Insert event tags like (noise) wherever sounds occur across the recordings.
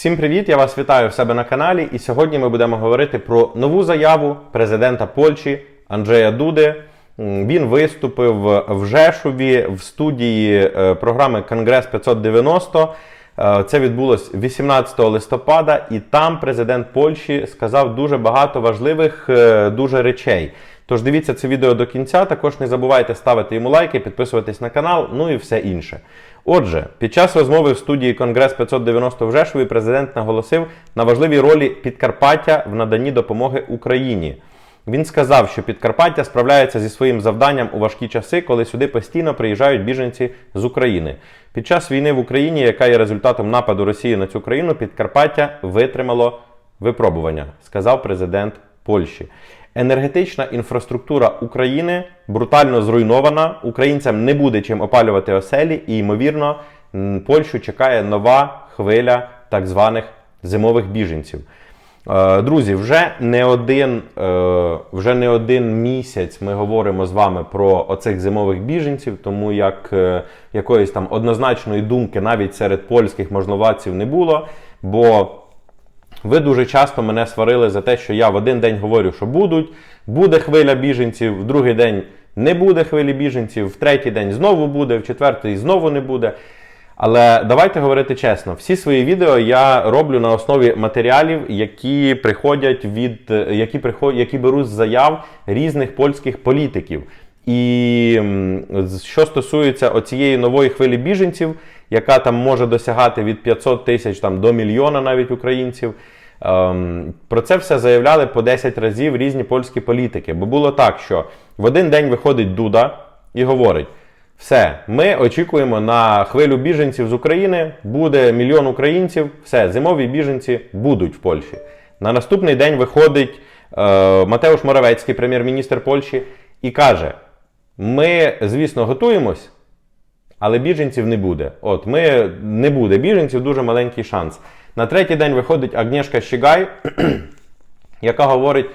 Всім привіт! Я вас вітаю в себе на каналі. І сьогодні ми будемо говорити про нову заяву президента Польщі Анджея Дуди. Він виступив в Жешові в студії е, програми Конгрес 590. Е, Це відбулось 18 листопада, і там президент Польщі сказав дуже багато важливих е, дуже речей. Тож дивіться це відео до кінця. Також не забувайте ставити йому лайки, підписуватись на канал, ну і все інше. Отже, під час розмови в студії Конгрес 590 в Жешові президент наголосив на важливій ролі Підкарпаття в наданні допомоги Україні. Він сказав, що Підкарпаття справляється зі своїм завданням у важкі часи, коли сюди постійно приїжджають біженці з України. Під час війни в Україні, яка є результатом нападу Росії на цю країну, Підкарпаття витримало випробування, сказав президент Польщі. Енергетична інфраструктура України брутально зруйнована. Українцям не буде чим опалювати оселі, і ймовірно, Польщу чекає нова хвиля так званих зимових біженців. Е, Друзі, вже не один, е, вже не один місяць ми говоримо з вами про оцих зимових біженців, тому як е, якоїсь там однозначної думки навіть серед польських можновладців не було. Бо ви дуже часто мене сварили за те, що я в один день говорю, що будуть, буде хвиля біженців, в другий день не буде хвилі біженців, в третій день знову буде, в четвертий знову не буде. Але давайте говорити чесно, всі свої відео я роблю на основі матеріалів, які приходять від які приходять, які беру з заяв різних польських політиків. І що стосується оцієї нової хвилі біженців, яка там може досягати від 500 тисяч там до мільйона навіть українців. Ем, про це все заявляли по 10 разів різні польські політики. Бо було так, що в один день виходить Дуда і говорить: все, ми очікуємо на хвилю біженців з України, буде мільйон українців, все, зимові біженці будуть в Польщі. На наступний день виходить е, Матеуш Моравецький, прем'єр-міністр Польщі, і каже: ми, звісно, готуємось, але біженців не буде. От ми не буде біженців, дуже маленький шанс. На третій день виходить Агнєшка Щігай, (clears throat) яка говорить: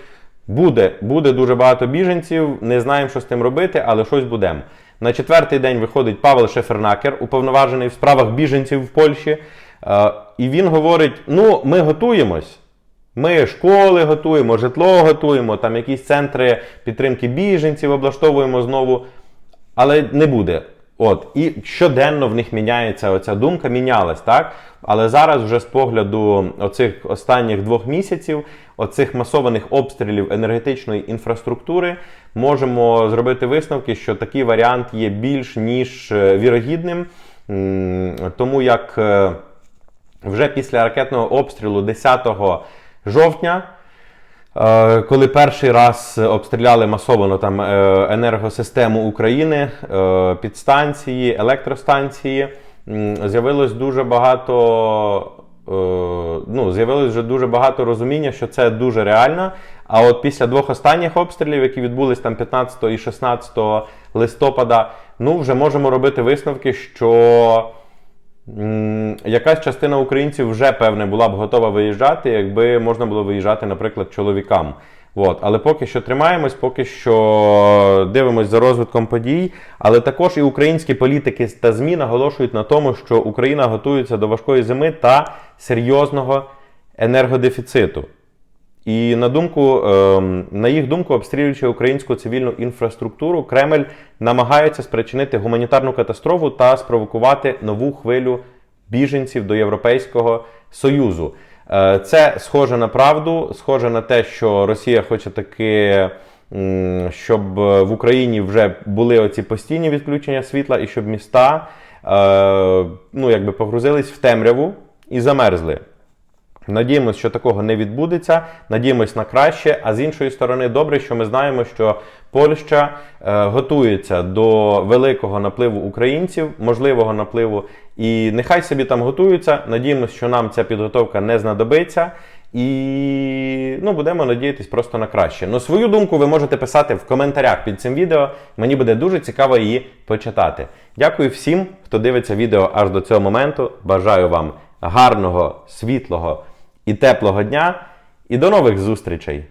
буде, буде дуже багато біженців, не знаємо, що з тим робити, але щось будемо. На четвертий день виходить Павел Шефернакер, уповноважений в справах біженців в Польщі. Е, і він говорить: ну, ми готуємось. Ми школи готуємо, житло готуємо, там якісь центри підтримки біженців облаштовуємо знову, але не буде. От, і щоденно в них міняється оця думка, мінялась, так? Але зараз, вже з погляду оцих останніх двох місяців, оцих масованих обстрілів енергетичної інфраструктури, можемо зробити висновки, що такий варіант є більш ніж е, вірогідним, тому як е, вже після ракетного обстрілу 10 жовтня. Е, Коли перший раз обстріляли масово там е, енергосистему України, е, підстанції, електростанції, з'явилось дуже багато. Ну, з'явилось вже дуже багато розуміння, що це дуже реально. А от після двох останніх обстрілів, які відбулись там 15 і 16 листопада, ну вже можемо робити висновки, що Якась частина українців вже певне була б готова виїжджати, якби можна було виїжджати, наприклад, чоловікам. От. Але поки що тримаємось, поки що дивимось за розвитком подій. Але також і українські політики та ЗМІ наголошують на тому, що Україна готується до важкої зими та серйозного енергодефіциту. І на думку, ем, на їх думку, обстрілюючи українську цивільну інфраструктуру, Кремль намагається спричинити гуманітарну катастрофу та спровокувати нову хвилю біженців до Європейського Союзу. Е, Це схоже на правду, схоже на те, що Росія хоче таки, щоб в Україні вже були оці постійні відключення світла, і щоб міста е, ну, якби погрузились в темряву і замерзли. Надіємося, що такого не відбудеться. Надіємось на краще. А з іншої сторони, добре, що ми знаємо, що Польща е, готується до великого напливу українців, можливого напливу. І нехай собі там готуються. Надіємося, що нам ця підготовка не знадобиться. І ну, будемо надіятись просто на краще. Ну, свою думку ви можете писати в коментарях під цим відео. Мені буде дуже цікаво її почитати. Дякую всім, хто дивиться відео аж до цього моменту. Бажаю вам гарного, світлого і теплого дня. І до нових зустрічей!